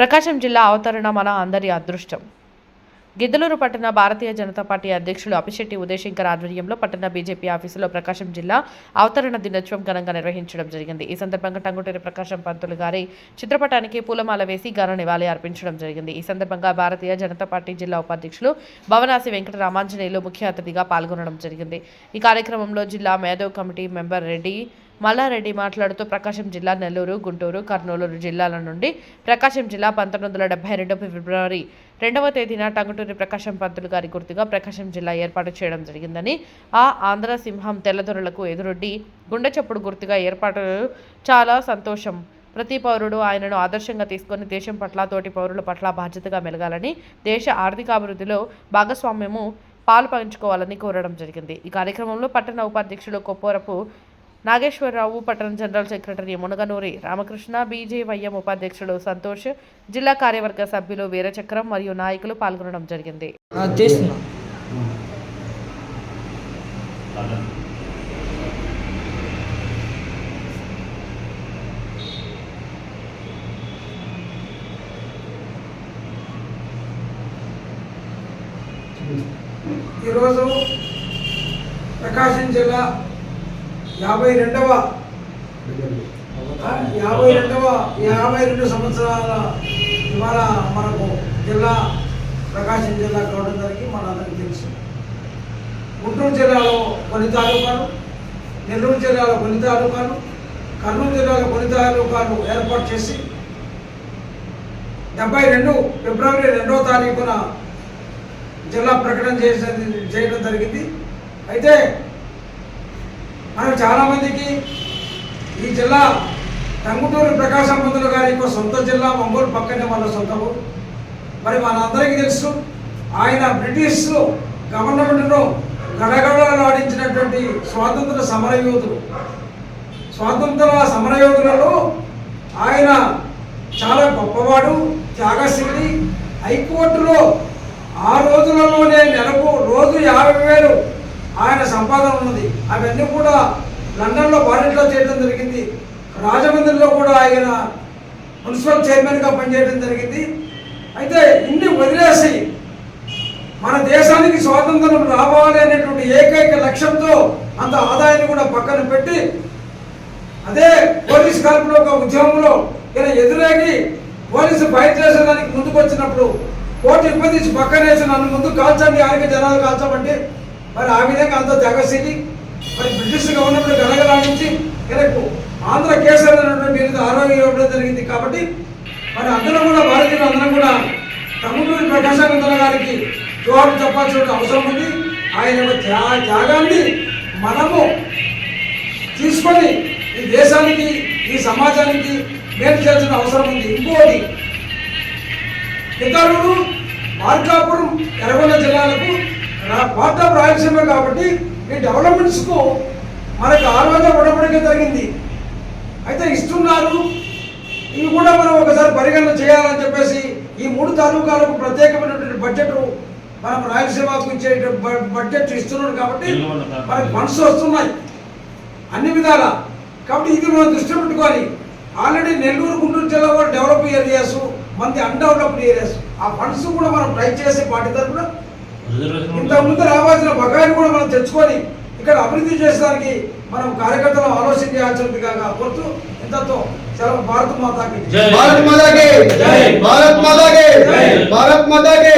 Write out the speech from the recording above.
ప్రకాశం జిల్లా అవతరణ మన అందరి అదృష్టం. గిద్దలూరు పట్టణ భారతీయ జనతా పార్టీ అధ్యక్షులు అపిశెట్టి ఉదయశంకర్ ఆధ్వర్యంలో పట్టణ బీజేపీ ఆఫీసులో ప్రకాశం జిల్లా అవతరణ దినోత్సవం ఘనంగా నిర్వహించడం జరిగింది. ఈ సందర్భంగా టంగుటూరి ప్రకాశం పంతులు గారి చిత్రపటానికి పూలమాల వేసి ఘన నివాళి అర్పించడం జరిగింది. ఈ సందర్భంగా భారతీయ జనతా పార్టీ జిల్లా ఉపాధ్యక్షులు భవనాసి వెంకట రామాంజనేయులు ముఖ్య అతిథిగా పాల్గొనడం జరిగింది. ఈ కార్యక్రమంలో జిల్లా మేధవ్ కమిటీ మెంబర్ రెడ్డి మల్లారెడ్డి మాట్లాడుతూ ప్రకాశం జిల్లా నెల్లూరు గుంటూరు కర్నూలు జిల్లాల నుండి ప్రకాశం జిల్లా పంతొమ్మిది వందల డెబ్బై రెండు ఫిబ్రవరి రెండవ తేదీన టంగుటూరి ప్రకాశం పంతులు గారి గుర్తుగా ప్రకాశం జిల్లా ఏర్పాటు చేయడం జరిగిందని ఆ ఆంధ్ర సింహం తెల్లదొరలకు ఎదురొడ్డి గుండె చప్పుడు గుర్తుగా ఏర్పాటు చాలా సంతోషం. ప్రతి పౌరుడు ఆయనను ఆదర్శంగా తీసుకొని దేశం పట్ల తోటి పౌరుల పట్ల బాధ్యతగా మెలగాలని దేశ ఆర్థికాభివృద్ధిలో భాగస్వామ్యము పాలు పంచుకోవాలని కోరడం జరిగింది. ఈ కార్యక్రమంలో పట్టణ ఉపాధ్యక్షులు కొప్పోరపు నాగేశ్వరరావు పట్టణ general secretary Munaganuri Ramakrishna BJYM ఉపాధ్యక్షుడు సంతోష్ జిల్లా కార్యవర్గ సభ్యులు వీరచక్రం మరియు నాయకులు పాల్గొనడం జరిగింది. ఈరోజు ప్రకాశం జిల్లా యాభై రెండవ యాభై రెండవ యాభై రెండు సంవత్సరాల ఇవాళ మనకు జిల్లా ప్రకాశం జిల్లా కావడం జరిగి మనందరికీ తెలుసు. గుంటూరు జిల్లాలో కొన్ని తాలూకాలు నెల్లూరు జిల్లాలో కొన్ని తాలూకాలు కర్నూలు జిల్లాలో కొన్ని తాలూకాలు ఏర్పాటు చేసి డెబ్బై రెండు ఫిబ్రవరి రెండవ తారీఖున జిల్లా ప్రకటన చేసే చేయడం జరిగింది. అయితే మనకు చాలామందికి ఈ జిల్లా టంగుటూరు ప్రకాశం పంతులు గారి యొక్క సొంత జిల్లా ఒంగోలు పక్కనే వాళ్ళ సొంతము. మరి మనందరికీ తెలుసు ఆయన బ్రిటిష్ గవర్నమెంట్ను గడగడలాడించినటువంటి స్వాతంత్ర సమరయోధుడు. స్వాతంత్ర సమరయోధులలో ఆయన చాలా గొప్పవాడు త్యాగశీలి. హైకోర్టులో ఆ రోజులలోనే నెలకు రోజు యాభై వేలు సంపాదన ఉన్నది. అవన్నీ కూడా లండన్లో బాడెట్లో చేయడం జరిగింది. రాజమండ్రిలో కూడా ఆయన మున్సిపల్ చైర్మన్గా పనిచేయడం జరిగింది. అయితే ఇన్ని వదిలేసి మన దేశానికి స్వాతంత్రం రావాలి అనేటువంటి ఏకైక లక్ష్యంతో అంత ఆదాయాన్ని కూడా పక్కన పెట్టి అదే పోలీస్ కార్పులో ఒక ఉద్యమంలో ఈయన ఎదురేగి పోలీసు బయట చేసేదానికి ముందుకు వచ్చినప్పుడు కోర్టు ఇబ్బంది పక్కనేసి నన్ను ముందు కాల్చండి ఆయన జనాలు కాల్చమంటే మరి ఆ విధంగా అంత తెగసిని మరి బ్రిటిష్ గవర్నమెంట్ గడగలాడించి ఈయనకు ఆంధ్ర కేసరి అనేటువంటి ఆరోగ్యం ఇవ్వడం జరిగింది కాబట్టి మరి అందరం కూడా భారతీయులు అందరం కూడా తమ్ముడు ప్రకాశానందన గారికి జోహార్ చెప్పాల్సిన అవసరం ఉంది. ఆయన త్యాగాన్ని మనము తీసుకొని ఈ దేశానికి ఈ సమాజానికి మేలు చేయాల్సిన అవసరం ఉంది. ఇంకోటి ఇతరులు మార్కాపురం ఎర్రగొండ జిల్లాలకు నా పార్ట్ ఆఫ్ రాయలసీమ కాబట్టి ఈ డెవలప్మెంట్స్కు మనకు ఆ రోజే ఉడబడిక జరిగింది. అయితే ఇస్తున్నారు. ఇవి కూడా మనం ఒకసారి పరిగణన చేయాలని చెప్పేసి ఈ మూడు తాలూకాలకు ప్రత్యేకమైనటువంటి బడ్జెట్ మనం రాయలసీమకు ఇచ్చే బడ్జెట్ ఇస్తున్నాడు కాబట్టి మనకు ఫండ్స్ వస్తున్నాయి. అన్ని విధాల. కాబట్టి ఇది మనం దృష్టిలో పెట్టుకోవాలి ఆల్రెడీ నెల్లూరు గుంటూరు జిల్లా కూడా డెవలప్ ఏరియాస్ మంది అన్డెవలప్డ్ ఏరియాస్ ఆ ఫండ్స్ కూడా మనం ట్రై చేసే వాటి తరఫున ఇంత ముందు రావాల్సిన బకాయిని కూడా మనం తెచ్చుకొని ఇక్కడ అభివృద్ధి చేసడానికి మనం కార్యకర్తలు ఆలోచన చేయాల్సింది కాక కోరుతూ ఇంతతో చాలా భారత మాతాకి. భారత్ మాతాకి. భారత్ మాతాకి. భారత్ మాతాకి.